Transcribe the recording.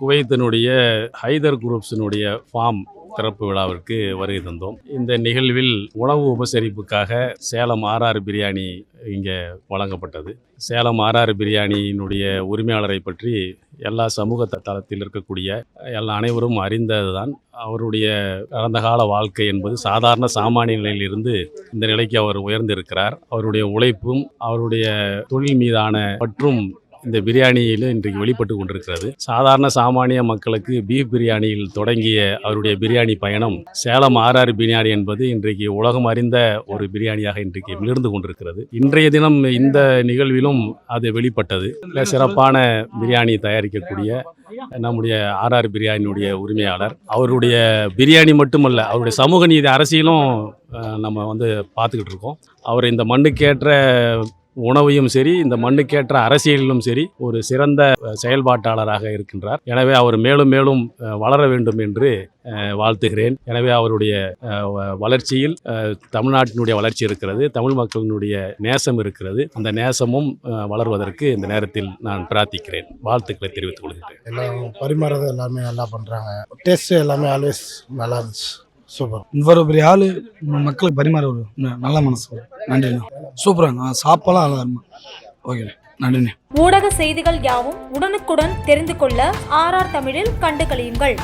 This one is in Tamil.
குவைத்தினுடைய ஹைதர் குரூப்ஸினுடைய ஃபார்ம் திறப்பு விழாவிற்கு வருகை தந்தோம். இந்த நிகழ்வில் உணவு உபசரிப்புக்காக சேலம் ஆர்ஆர் பிரியாணி இங்கே வழங்கப்பட்டது. சேலம் ஆர்ஆர் பிரியாணியினுடைய உரிமையாளரை பற்றி எல்லா சமூக தளத்தில் இருக்கக்கூடிய எல்லா அனைவரும் அறிந்ததுதான். அவருடைய கடந்த கால வாழ்க்கை என்பது சாதாரண சாமானிய நிலையிலிருந்து இந்த நிலைக்கு அவர் உயர்ந்திருக்கிறார். அவருடைய உழைப்பும் அவருடைய தொழில் மீதான பற்றும் இந்த பிரியாணியில் இன்றைக்கு வெளிப்பட்டு கொண்டிருக்கிறது. சாதாரண சாமானிய மக்களுக்கு பீஃப் பிரியாணியில் தொடங்கிய அவருடைய பிரியாணி பயணம் சேலம் ஆர்ஆர் பிரியாணி என்பது இன்றைக்கு உலகம் அறிந்த ஒரு பிரியாணியாக இன்றைக்கு மிளிர்ந்து கொண்டிருக்கிறது. இன்றைய தினம் இந்த நிகழ்விலும் அது வெளிப்பட்டது. சிறப்பான பிரியாணி தயாரிக்கக்கூடிய நம்முடைய ஆர்ஆர் பிரியாணியுடைய உரிமையாளர். அவருடைய பிரியாணி மட்டுமல்ல அவருடைய சமூக நீதி அரசியலும் நம்ம வந்து பார்த்துக்கிட்டு இருக்கோம். அவர் இந்த மண்ணுக்கேற்ற உணவையும் சரி இந்த மண்ணுக்கேற்ற அரசியலிலும் சரி ஒரு சிறந்த செயல்பாட்டாளராக இருக்கின்றார். எனவே அவர் மேலும் மேலும் வளர வேண்டும் என்று வாழ்த்துகிறேன். எனவே அவருடைய வ- வளர்ச்சியில் தமிழ்நாட்டினுடைய வளர்ச்சி இருக்கிறது தமிழ் மக்களினுடைய நேசம் இருக்கிறது. அந்த நேசமும் வளர்வதற்கு இந்த நேரத்தில் நான் பிரார்த்திக்கிறேன். வாழ்த்துக்களை தெரிவித்துக் கொள்கிறேன் எல்லாம் பரிமாறது எல்லாமே நல்லா பண்ணுறாங்க டேஸ்ட்டு எல்லாமே ஆல்வேஸ் நல்லா இருந்துச்சு. சூப்பர். இவர் பெரிய ஆள் மக்களுக்கு பரிமாற ஒரு நல்ல மனசு. நன்றிண்ணா சூப்பராங்க சாப்பாடுலாம் நல்லா இருக்கும்? ஓகே நன்றிண்ணே ஊடக செய்திகள் யாவும் உடனுக்குடன் தெரிந்து கொள்ள ஆர்ஆர் தமிழில் கண்டு கழியுங்கள்